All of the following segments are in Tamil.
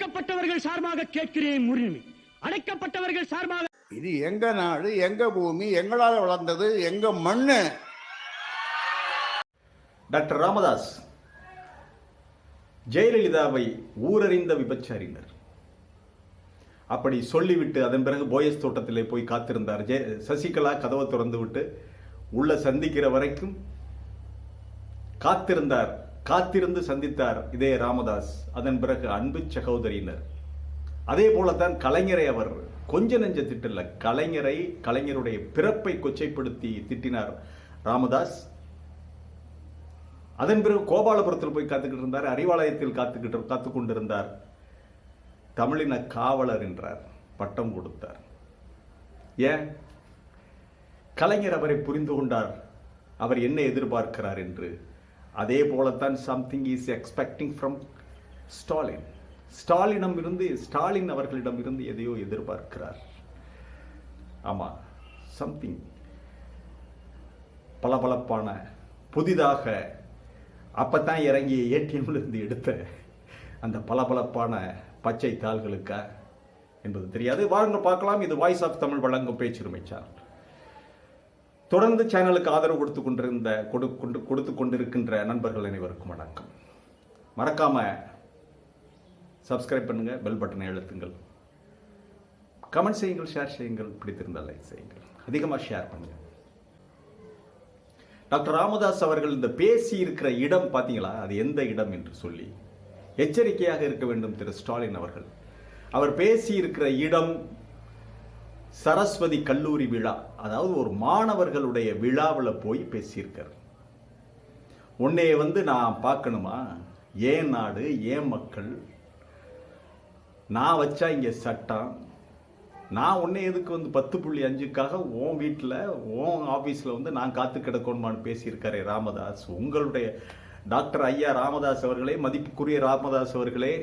ஒடுக்கப்பட்டவர்கள் சார்பாக கேட்கிறேன் உரிமை அடைக்கப்பட்டவர்கள் சார்பாக இது எங்க நாடு எங்க பூமி எங்களால வளர்ந்தது எங்க மண்ணு? டாக்டர் ராமதாஸ் ஜெயலலிதாவை ஊரறிந்த விபச்சாரினர் அப்படி சொல்லிவிட்டு அதன் பிறகு போயஸ் தோட்டத்திலே போய் காத்திருந்தார். ஜெய சசிகலா கதவை திறந்து விட்டு உள்ள சந்திக்கிற வரைக்கும் காத்திருந்தார் காத்திருந்து சந்தித்தார் இதே ராமதாஸ். அதன் பிறகு அன்பு சகோதரியினர். அதே போலத்தான் கலைஞரை அவர் கொஞ்ச நெஞ்ச திட்டல கலைஞரை கலைஞருடைய பிறப்பை கொச்சைப்படுத்தி திட்டினார் ராமதாஸ். அதன் பிறகு கோபாலபுரத்தில் போய் காத்துக்கிட்டு இருந்தார் அறிவாலயத்தில் காத்துக்கிட்டு காத்து கொண்டிருந்தார். தமிழின காவலர் என்றார் பட்டம் கொடுத்தார். ஏன்? கலைஞர் அவரை புரிந்து கொண்டார். அவர் என்ன எதிர்பார்க்கிறார் என்று அதே போலத்தான் something is expecting from Stalin ஸ்டாலினம் இருந்து ஸ்டாலின் அவர்களிடம் இருந்து எதையோ எதிர்பார்க்கிறார். ஆமாம் சம்திங் பளபளப்பான புதிதாக அப்போ இறங்கி இறங்கிய இருந்து எடுத்த அந்த பளபளப்பான பச்சை தாள்களுக்கா என்பது தெரியாது. வாருங்க பார்க்கலாம். இது வாய்ஸ் ஆஃப் தமிழ் வழங்கும் பேச்சுரிமை தொடர்ந்து சேனலுக்கு ஆதரவு கொடுத்து கொண்டிருந்த கொடு கொண்டு கொடுத்து கொண்டிருக்கின்ற நண்பர்கள் அனைவருக்கும் வணக்கம். மறக்காம சப்ஸ்கிரைப் பண்ணுங்க பெல் பட்டனை எழுத்துங்கள் கமெண்ட் செய்யுங்கள் ஷேர் செய்யுங்கள் பிடித்திருந்தால் லைக் செய்யுங்கள். அதிகமாக ஷேர் பண்ணுங்கள் டாக்டர் ராமதாஸ் அவர்கள் இந்த பேசி இருக்கிற இடம் பார்த்தீங்களா அது எந்த இடம் என்று சொல்லி. எச்சரிக்கையாக இருக்க வேண்டும் திரு ஸ்டாலின் அவர்கள். அவர் பேசி இருக்கிற இடம் சரஸ்வதி கல்லூரி விழா அதாவது ஒரு மாணவர்களுடைய விழாவில் போய் பேசியிருக்கார். உன்னைய வந்து நான் பார்க்கணுமா? ஏன் நாடு ஏன் மக்கள்? நான் வச்சா இங்கே சட்டம். நான் உன்னை எதுக்கு வந்து பத்து புள்ளி அஞ்சுக்காக உன் வீட்டில் உன் ஆஃபீஸில் வந்து நான் காத்து கிடக்கணுமான்னு பேசியிருக்காரே ராமதாஸ். உங்களுடைய டாக்டர் ஐயா ராமதாஸ் அவர்களே மதிப்புக்குரிய ராமதாஸ் அவர்களே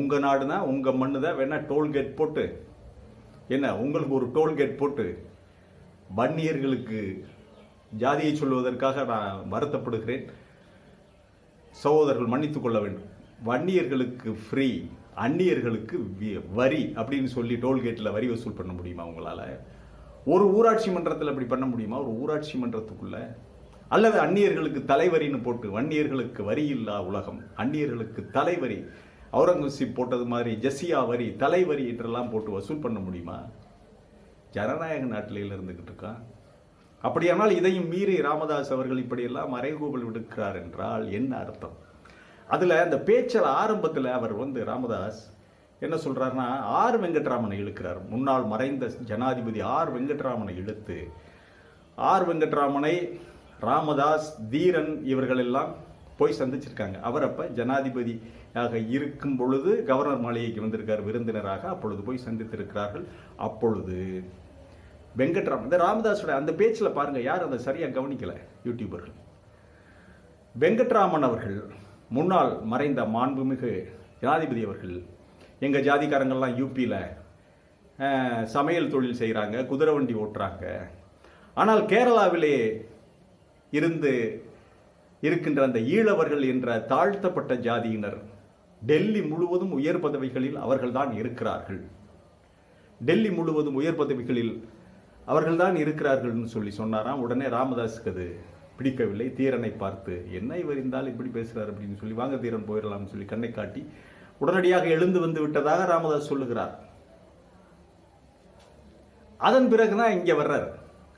உங்கள் நாடுனா உங்கள் மண்ணு தான் வேணால் டோல்கேட் போட்டு என்ன உங்களுக்கு ஒரு டோல்கேட் போட்டு வன்னியர்களுக்கு ஜாதியை சொல்வதற்காக நான் வருத்தப்படுகிறேன். சகோதரர்கள் மன்னித்துக் கொள்ள வேண்டும். வன்னியர்களுக்கு ஃப்ரீ அந்நியர்களுக்கு வரி அப்படின்னு சொல்லி டோல்கேட்டில் வரி வசூல் பண்ண முடியுமா உங்களால்? ஒரு ஊராட்சி மன்றத்தில் அப்படி பண்ண முடியுமா? ஒரு ஊராட்சி மன்றத்துக்குள்ளே? அல்லது அந்நியர்களுக்கு தலைவரின்னு போட்டு வன்னியர்களுக்கு வரி இல்லா உலகம் அந்நியர்களுக்கு தலைவரி அவுரங்கசீப் போட்டது மாதிரி ஜெசியா வரி தலைவரி என்றெல்லாம் போட்டு வசூல் பண்ண முடியுமா? ஜனநாயக நாட்டில் இருந்துக்கிட்டு இருக்கான். அப்படியானால் இதையும் மீறி ராமதாஸ் அவர்கள் இப்படியெல்லாம் மறைகூவல் விடுக்கிறார் என்றால் என்ன அர்த்தம்? அதில் அந்த பேச்சில் ஆரம்பத்தில் அவர் வந்து ராமதாஸ் என்ன சொல்கிறாருன்னா ஆர் வெங்கட்ராமனை இழுக்கிறார். முன்னாள் மறைந்த ஜனாதிபதி ஆர் வெங்கட்ராமனை இழுத்து ஆர் வெங்கட்ராமனை ராமதாஸ் தீரன் இவர்கள் எல்லாம் போய் சந்திச்சிருக்காங்க. அவர் அப்போ ஜனாதிபதி ஆக இருக்கும் பொழுது கவர்னர் மாளிகைக்கு வந்திருக்கார் விருந்தினராக. அப்பொழுது போய் சந்தித்திருக்கிறார்கள். அப்பொழுது வெங்கட்ராமன் இந்த ராமதாஸோட அந்த பேச்சில் பாருங்க யார் அதை சரியாக கவனிக்கல? யூடியூபர்கள். வெங்கட்ராமன் அவர்கள் முன்னால் மறைந்த மாண்புமிகு ஜனாதிபதி அவர்கள் எங்கள் ஜாதிக்காரங்கள்லாம் யூபியில் சமையல் தொழில் செய்கிறாங்க குதிரை வண்டி ஓட்டுறாங்க. ஆனால் கேரளாவிலே இருந்து இருக்கின்ற அந்த ஈழவர்கள் என்ற தாழ்த்தப்பட்ட ஜாதியினர் டெல்லி முழுவதும் உயர் பதவிகளில் அவர்கள்தான் இருக்கிறார்கள். டெல்லி முழுவதும் உயர் பதவிகளில் அவர்கள்தான் இருக்கிறார்கள்னு சொல்லி சொன்னாராம். உடனே ராமதாஸுக்கு அது பிடிக்கவில்லை. தீரனை பார்த்து என்ன இவர் இருந்தால் இப்படி பேசுகிறார் அப்படின்னு சொல்லி வாங்க தீரன் போயிடலாம்னு சொல்லி கண்ணை காட்டி உடனடியாக எழுந்து வந்து விட்டதாக ராமதாஸ் சொல்லுகிறார். அதன் பிறகுதான் இங்கே வர்றார்.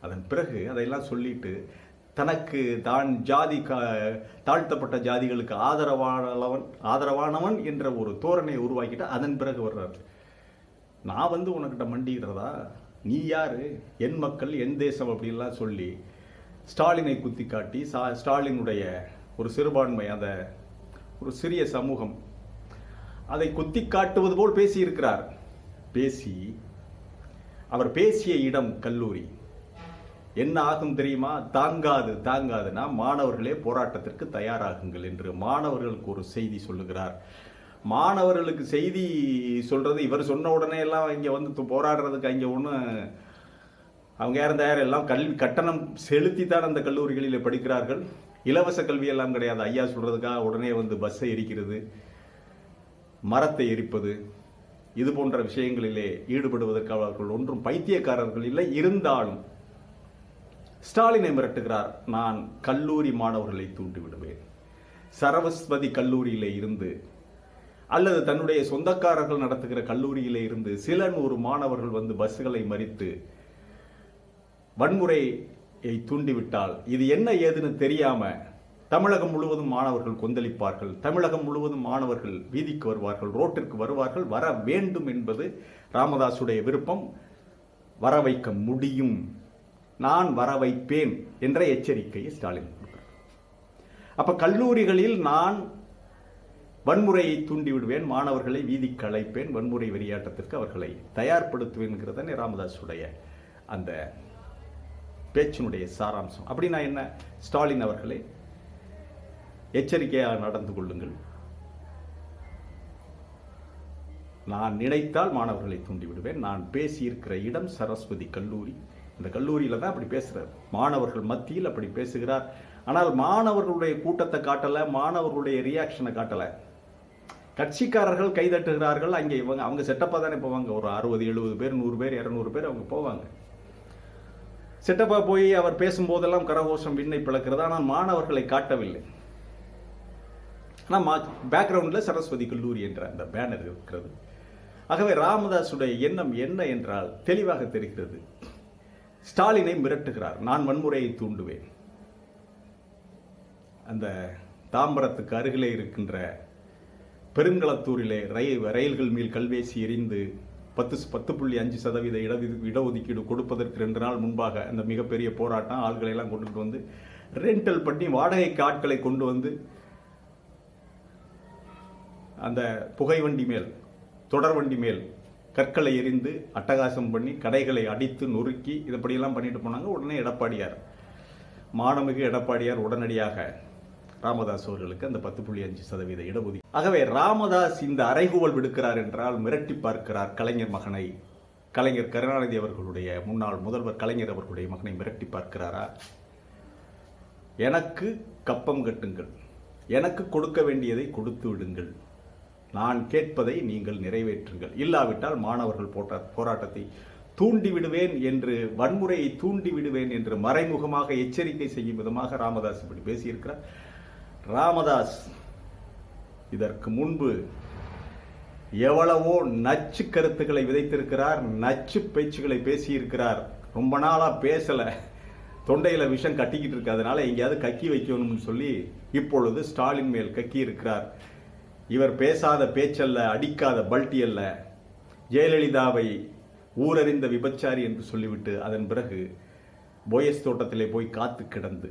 அதன் பிறகு அதையெல்லாம் சொல்லிட்டு தனக்கு தான் ஜாதி கா- தாழ்த்தப்பட்ட ஜாதிகளுக்கு ஆதரவானவன் ஆதரவானவன் என்ற ஒரு தோரணையை உருவாக்கிட்டு அதன் பிறகு வர்றார். நான் வந்து உனக்கிட்ட மண்டிக்கிறதா? நீ யாரு? என் மக்கள் என் தேசம் அப்படின்லாம் சொல்லி ஸ்டாலினை குத்தி காட்டி சா- ஸ்டாலினுடைய ஒரு சிறுபான்மை அந்த ஒரு சிறிய சமூகம் அதை குத்தி காட்டுவது போல் பேசியிருக்கிறார். பேசி அவர் பேசிய இடம் கல்லூரி. என்ன ஆகும் தெரியுமா? தாங்காது தாங்காதுன்னா மாணவர்களே போராட்டத்திற்கு தயாராகுங்கள் என்று மாணவர்களுக்கு ஒரு செய்தி சொல்லுகிறார். மாணவர்களுக்கு செய்தி சொல்கிறது இவர் சொன்ன உடனே எல்லாம் இங்கே வந்து போராடுறதுக்கு அங்கே ஒன்று அவங்க யாரும் தயார் எல்லாம் கல்வி கட்டணம் செலுத்தி தான் அந்த கல்லூரிகளில் படிக்கிறார்கள். இலவச கல்வி எல்லாம் கிடையாது. ஐயா சொல்கிறதுக்காக உடனே வந்து பஸ்ஸை எரிக்கிறது மரத்தை எரிப்பது இது போன்ற விஷயங்களிலே ஈடுபடுவதற்கு அவர்கள் ஒன்றும் பைத்தியக்காரர்கள் இல்லை. இருந்தாலும் ஸ்டாலினை மிரட்டுகிறார். நான் கல்லூரி மாணவர்களை தூண்டி விடுவேன் கல்லூரியில் கல்லூரியிலே இருந்து அல்லது தன்னுடைய சொந்தக்காரர்கள் நடத்துகிற கல்லூரியிலே இருந்து சில நூறு மாணவர்கள் வந்து பஸ்களை மறித்து வன்முறையை தூண்டிவிட்டால் இது என்ன ஏதுன்னு தெரியாம தமிழகம் முழுவதும் மாணவர்கள் கொந்தளிப்பார்கள். தமிழகம் முழுவதும் மாணவர்கள் வீதிக்கு வருவார்கள் ரோட்டிற்கு வருவார்கள். வர வேண்டும் என்பது ராமதாசுடைய விருப்பம். வர வைக்க முடியும். நான் வர வைப்பேன் என்ற எச்சரிக்கையை ஸ்டாலின் கொடுக்கிறார். அப்ப கல்லூரிகளில் நான் வன்முறையை தூண்டி விடுவேன் மாணவர்களை வீதி களைப்பேன் வன்முறை வெறியாட்டத்திற்கு அவர்களை தயார்படுத்துவேன்கிறதனே ராமதாசுடைய அந்த பேச்சினுடைய சாராம்சம். அப்படின்னா என்ன? ஸ்டாலின் அவர்களே எச்சரிக்கையாக நடந்து கொள்ளுங்கள். நான் நினைத்தால் மாணவர்களை தூண்டி விடுவேன். நான் பேசியிருக்கிற இடம் சரஸ்வதி கல்லூரி. இந்த கல்லூரியில் தான் அப்படி பேசுகிறார் மாணவர்கள் மத்தியில் அப்படி பேசுகிறார். ஆனால் மாணவர்களுடைய கூட்டத்தை காட்டலை மாணவர்களுடைய ரியாக்ஷனை காட்டலை. கட்சிக்காரர்கள் கைதட்டுகிறார்கள். அங்கே இவங்க அவங்க செட்டப்பாக தானே போவாங்க. ஒரு அறுபது எழுபது பேர் நூறு பேர் இரநூறு பேர் அவங்க போவாங்க. செட்டப்பா போய் அவர் பேசும்போதெல்லாம் கரகோஷம் விண்ணை பிளக்கிறது. ஆனால் மாணவர்களை காட்டவில்லை. ஆனால் பேக்ரவுண்டில் சரஸ்வதி கல்லூரி என்ற அந்த பேனர் இருக்கிறது. ஆகவே ராமதாசுடைய எண்ணம் என்ன என்றால் தெளிவாக தெரிகிறது. ஸ்டாலினை மிரட்டுகிறார். நான் வன்முறையை தூண்டுவேன். அந்த தாம்பரத்துக்கு அருகிலே இருக்கின்ற பெருங்களத்தூரிலே ரயில் ரயில்கள் மேல் கல்வேசி எரிந்து பத்து பத்து புள்ளி அஞ்சு சதவீத இட இடஒதுக்கீடு கொடுப்பதற்கு ரெண்டு நாள் முன்பாக அந்த மிகப்பெரிய போராட்டம் ஆள்களை எல்லாம் கொண்டுட்டு வந்து ரெண்டல் பண்ணி வாடகைக்கு ஆட்களை கொண்டு வந்து அந்த புகை வண்டி மேல் தொடர் வண்டி மேல் கற்களை எரிந்து அட்டகாசம் பண்ணி கடைகளை அடித்து நொறுக்கி இதுபடியெல்லாம் பண்ணிட்டு போனாங்க. உடனே எடப்பாடியார் மாணமிகு எடப்பாடியார் உடனடியாக ராமதாஸ் அவர்களுக்கு அந்த பத்து புள்ளி அஞ்சு சதவீத இடஒதுக்கீடு. ஆகவே ராமதாஸ் இந்த அறைகூவல் விடுக்கிறார் என்றால் மிரட்டி பார்க்கிறார் கலைஞர் மகனை. கலைஞர் கருணாநிதி அவர்களுடைய முன்னாள் முதல்வர் கலைஞர் அவர்களுடைய மகனை மிரட்டி பார்க்கிறாரா? எனக்கு கப்பம் கட்டுங்கள். எனக்கு கொடுக்க வேண்டியதை கொடுத்து விடுங்கள். நான் கேட்பதை நீங்கள் நிறைவேற்றுங்கள். இல்லாவிட்டால் மாணவர்கள் போட்ட போராட்டத்தை தூண்டி விடுவேன் என்று வன்முறையை தூண்டி விடுவேன் என்று மறைமுகமாக எச்சரிக்கை செய்யும் விதமாக ராமதாஸ் இப்படி பேசியிருக்கிறார். ராமதாஸ் இதற்கு முன்பு எவ்வளவோ நச்சு கருத்துக்களை விதைத்திருக்கிறார் நச்சு பேச்சுகளை பேசியிருக்கிறார். ரொம்ப நாளாக பேசலை. தொண்டையில் விஷம் கட்டிக்கிட்டு இருக்கு. அதனால எங்கேயாவது கக்கி வைக்கணும்னு சொல்லி இப்பொழுது ஸ்டாலின் மேல் கக்கி இருக்கிறார் இவர் பேசாத பேச்சல்ல அடிக்காத பல்டி அல்ல ஜெயலலிதாவை ஊரறிந்த விபச்சாரி என்று சொல்லிவிட்டு அதன் பிறகு போயஸ் தோட்டத்திலே போய் காத்து கிடந்து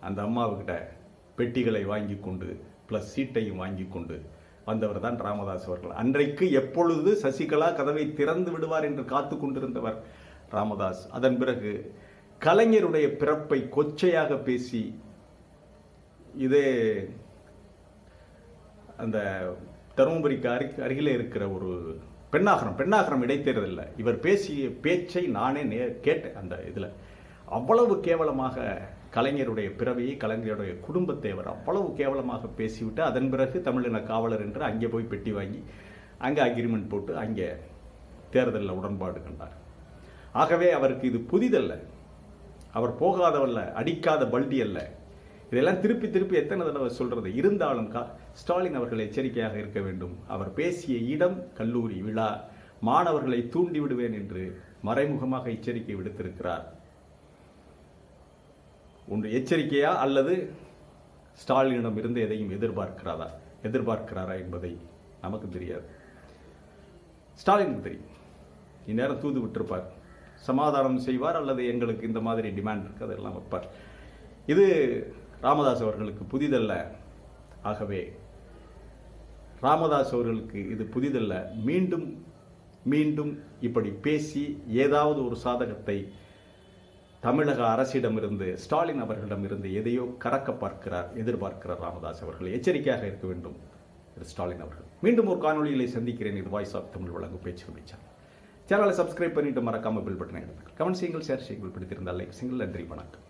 அந்த அம்மாவுக்கிட்ட பெட்டிகளை வாங்கி கொண்டு ப்ளஸ் சீட்டையும் வாங்கி கொண்டு வந்தவர் தான் ராமதாஸ் அவர்கள். அன்றைக்கு எப்பொழுது சசிகலா கதவை திறந்து விடுவார் என்று காத்து கொண்டிருந்தவர் ராமதாஸ். அதன் பிறகு கலைஞருடைய பிறப்பை கொச்சையாக பேசி இதே அந்த தருமபுரிக்கு அரு அருகில் இருக்கிற ஒரு பெண்ணாகரம் பெண்ணாகரம் இடைத்தேர்தலில். இவர் பேசிய பேச்சை நானே நே கேட்டேன் அந்த இதில். அவ்வளவு கேவலமாக கலைஞருடைய பிறவியை கலைஞருடைய குடும்பத்தை அவர் அவ்வளவு கேவலமாக பேசிவிட்டு அதன் பிறகு தமிழின காவலர் என்று அங்கே போய் பெட்டி வாங்கி அங்கே அக்ரிமெண்ட் போட்டு அங்கே தேர்தலில் உடன்பாடு கண்டார். ஆகவே அவருக்கு இது புதிதல்ல. அவர் போகாதவல்ல அடிக்காத பல்டி அல்ல. இதெல்லாம் திருப்பி திருப்பி எத்தனை தடவை சொல்றது? இருந்தாலும் கா- ஸ்டாலின் அவர்கள் எச்சரிக்கையாக இருக்க வேண்டும். அவர் பேசிய இடம் கல்லூரி விழா. மாணவர்களை தூண்டி விடுவேன் என்று மறைமுகமாக எச்சரிக்கை விடுத்திருக்கிறார். ஒன்று எச்சரிக்கையா அல்லது ஸ்டாலினிடம் இருந்து எதையும் எதிர்பார்க்கிறாரா எதிர்பார்க்கிறாரா என்பதை நமக்கு தெரியாது. ஸ்டாலினுக்கு தெரியும். இந்நேரம் தூது விட்டிருப்பார். சமாதானம் செய்வார் அல்லது எங்களுக்கு இந்த மாதிரி டிமாண்ட் இருக்கு அதெல்லாம் வைப்பார். இது ராமதாஸ் அவர்களுக்கு புதிதல்ல. ஆகவே ராமதாஸ் அவர்களுக்கு இது புதிதல்ல. மீண்டும் மீண்டும் இப்படி பேசி ஏதாவது ஒரு சாதகத்தை தமிழக அரசிடமிருந்து ஸ்டாலின் அவர்களிடமிருந்து எதையோ கறக்க பார்க்கிறார் எதிர்பார்க்கிறார் ராமதாஸ் அவர்கள். எச்சரிக்கையாக இருக்க வேண்டும் திரு ஸ்டாலின் அவர்கள். மீண்டும் ஒரு காணொளியிலே சந்திக்கிறேன். இது வாய்ஸ் ஆஃப் தமிழ் வழங்கும் பேச்சு அமைச்சர் சேனலை. சப்ஸ்கிரைப் பண்ணிட்டு மறக்காமல் பில் பட்டனை எடுத்துங்கள் கமெண்ட் செய்யுங்கள் ஷேர் செய்யுங்கள். பிடித்திருந்தால் லைக் செய்யுங்கள். நன்றி வணக்கம்.